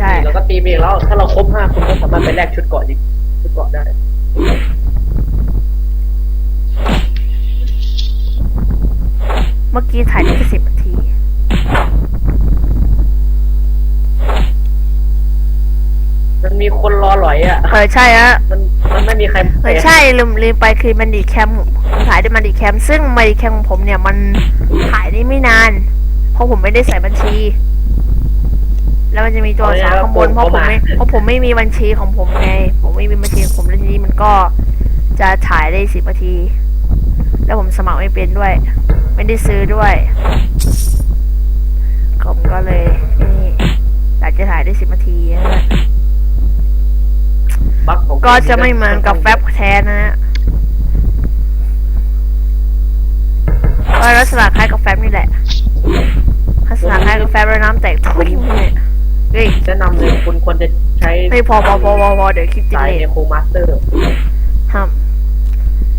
ใช่เราก็ตีไปอีกแล้ว ถ้าเราครบห้าคุณก็สามารถไปแลกชุดเกาะอีกชุดเกาะได้เมื่อกี้ถ่ายได้แค่สิบนาที มันมีคนรอหลอยอะ เออใช่ฮะ มันมันไม่มีใครเออใช่ลืมลืมไปคือมันดีแคมผมถ่ายได้มันดีแคม ซึ่งมันดีแคมของผมเนี่ยมันถ่ายได้ไม่นาน เพราะผมไม่ได้ใส่บัญชี แล้วมันจะมีตัวอักษรข้างบนเพราะผมไม่เพราะผมไม่มีบัญชีของผมไง ผมไม่มีบัญชีของผมแล้วทีนี้มันก็จะถ่ายได้สิบนาที แล้วผมสมัครไม่เป็นด้วย ไม่ได้ซื้อด้วยผมก็เลยนี่อยากจะถ่ายได้สิบนาทีนะฮะบั๊กของก็จะไม่เหมือนกับแฟบแท้นะฮะก็ลักษณะคล้ายกับแฟบนี่แหละลักษณะคล้ายกับแฟบแล้วน้ำแตกทุยเนี่ย เฮ้ยแนะนำเลยคุณควรจะใช้ไม่พอพอพอพอพอเดี๋ยวคลิปจะสายเลเนทโคมาสเตอร์ ครับ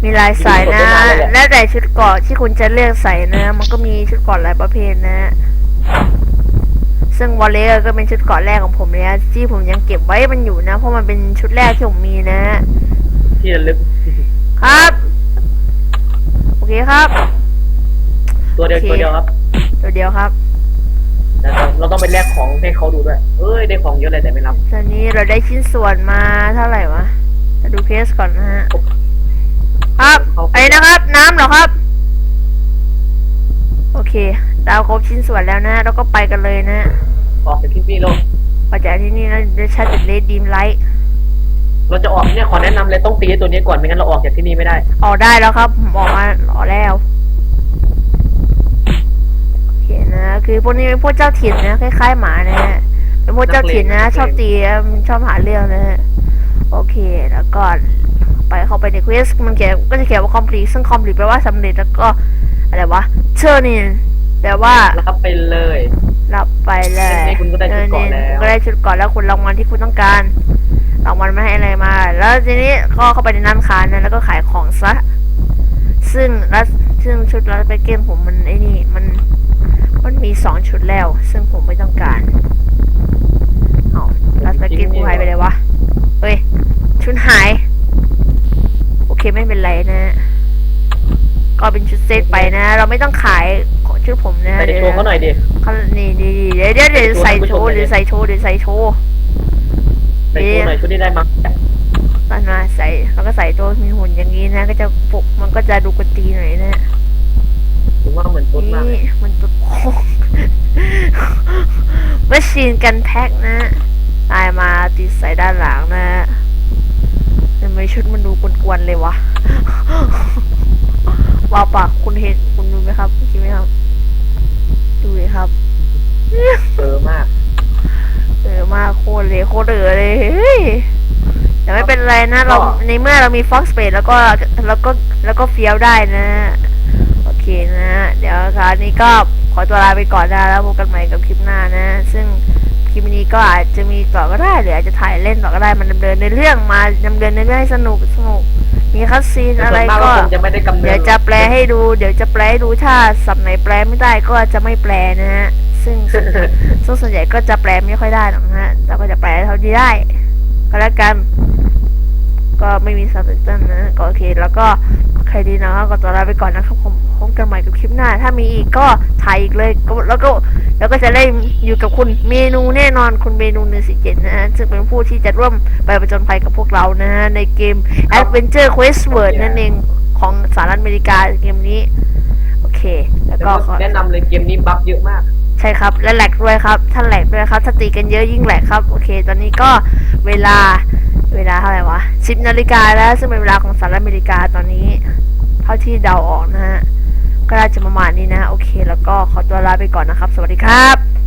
มีลายสายนะ แล้วแต่ชุดเกราะที่คุณจะเลือกใส่นะ มันก็มีชุดเกราะหลายประเภทนะ ซึ่งวอลเลย์ก็เป็นชุดเกราะแรกของผมเลยนะที่ผมยังเก็บไว้มันอยู่นะ เพราะมันเป็นชุดแรกที่ผมมีนะ ที่ระลึกครับ โอเคครับ ตัวเดียวโอเค ตัวเดียวครับ ตัวเดียวครับแต่ เราเราต้องไปแลกของให้เขาดูด้วย เอ้ยได้ของเยอะเลยแต่ไม่รับตอนนี้เราได้ชิ้นส่วนมาเท่าไหร่วะมาดูเคสก่อนนะฮะ ครับไอ้นะครับ น้ำเหรอครับ โอเคดาวครบชิ้นส่วนแล้วนะแล้วก็ไปกันเลยนะออกจากที่นี่เราออกจากที่นี่แล้วจะชัดเป็นเลดดีมไลท์เราจะออกเนี่ยขอแนะนำเลยต้องตีตัวนี้ก่อนไม่งั้นเราออกจากที่นี่ไม่ได้ ออกได้แล้วครับผมออกมาออกแล้วโอเค นะ คือพวกนี้เป็นพวกเจ้าถิ่นนะคล้ายๆหมานะฮะเป็นพวกเจ้าถิ่นนะ ชอบตีชอบหาเรื่องนะฮะโอเคแล้วก็ไปเข้าไปในเควสมันเขียนก็จะเขียนว่า complete ซึ่ง complete แปลว่าสำเร็จแล้วก็อะไรวะเชอร์นี่แปลว่ารับไปเลยรับไปเลยนี่คุณก็ได้ชุดเกราะแล้วคุณก็ได้ชุดเก่อนแล้วคุณรางวัลที่คุณต้องการรางวัลไม่ให้อะไรมา แล้วทีนี้ก็เข้าไปในร้านค้านะแล้วก็ขายของซะซึ่งรัสซึ่งชุดรัสไปเกมผมมันไอ้นี่มัน มันมีสองชุดแล้ว ซึ่งผมไม่ต้องการเอารัสไปเกมกูหายไปเลยวะ เฮ้ย ชุดหาย โอเคไม่เป็นไรนะ ก็เป็นชุดเซตไปนะ เราไม่ต้องขายของชุดผมนะแต่จะเดี๋ยวโชว์เขาหน่อยดิเขานี่นี่นี่เดี๋ยวเดี๋ยวเดี๋ยวใส่โชว์เดี๋ยวใส่โชว์เดี๋ยวใส่โชว์ใส่โชว์หน่อยชุดนี้ได้มั้งตอนมาใส่แล้วก็ใส่โชว์มีหุ่นอย่างนี้นะ ก็จะปกมันก็จะดูกวนตีนหน่อยนะถือว่าเหมือนตุ๊ดมากเลยนี่มันตุ๊ดโค้ง วัคซีนกันแพ็กนะตายมาติดใส่ด้านหลังนะทำไมชุดมันดูกวนๆเลยวะว้าวปะคุณเห็นคุณดูไหมครับคิดไหมครับ ดูเลยครับเออมากเออมากโคตรเลยโคตรเออเลยเฮ้ยแต่ไม่เป็นไรนะ เราในเมื่อเรามีฟ็อกสเปดแล้วก็แล้วก็แล้วก็เฟี้ยวได้นะโอ เคนะเดี๋ยวคราวนี้ก็ขอตัวลาไปก่อนนะแล้วพบกันใหม่กับคลิปหน้านะ ซึ่งคลิปนี้ก็อาจจะมีต่อก็ได้หรืออาจจะถ่ายเล่นต่อก็ได้มันดำเนินในเรื่องมาดำเนินในเรื่องให้สนุกสนุกมีคัสซีนแต่อะไรส่วนมากก็ก็คงจะไม่ได้กำเนิดเดี๋ยวจะแปลให้ดู เดี๋ยวจะแปลให้ดูถ้าสับไหนแปลไม่ได้ก็จะไม่แปลนะฮะซึ่งซึ่งส่วนใหญ่ก็จะแปลไม่ค่อยได้หรอกนะฮะแต่ก็จะแปลเท่าที่ได้ก็แล้วกัน ก็ไม่มีซับไตเติลนะก็โอเค แล้วก็ใครดีนะก็ตัวลาไปก่อนนะครับผมพบกันใหม่กับคลิปหน้า ถ้ามีอีกก็ถ่ายอีกเลยแล้วก็แล้วก็จะได้อยู่กับคุณเมนูแน่นอนคุณเมนูหนึ่งสี่เจ็ดนะฮะซึ่งเป็นผู้ที่จะร่วมไปประจนภัยกับพวกเรานะฮะในเกม Adventure Quest World นั่นเองของสหรัฐอเมริกาเกมนี้ โอเค แล้วก็แนะนำเลยเกมนี้บัฟเยอะมาก ใช่ครับและแหลกด้วยครับถ้าแหลกด้วยครับถ้าตีกันเยอะยิ่งแหลกครับโอเค ตอนนี้ก็เวลาเวลาเท่าไหร่วะสิบนาฬิกาแล้วซึ่งเป็นเวลาของสหรัฐอเมริกาตอนนี้ เท่าที่เดาออกนะฮะก็น่าจะประมาณนี้นะ โอเค แล้วก็ขอตัวลาไปก่อนนะครับ สวัสดีครับ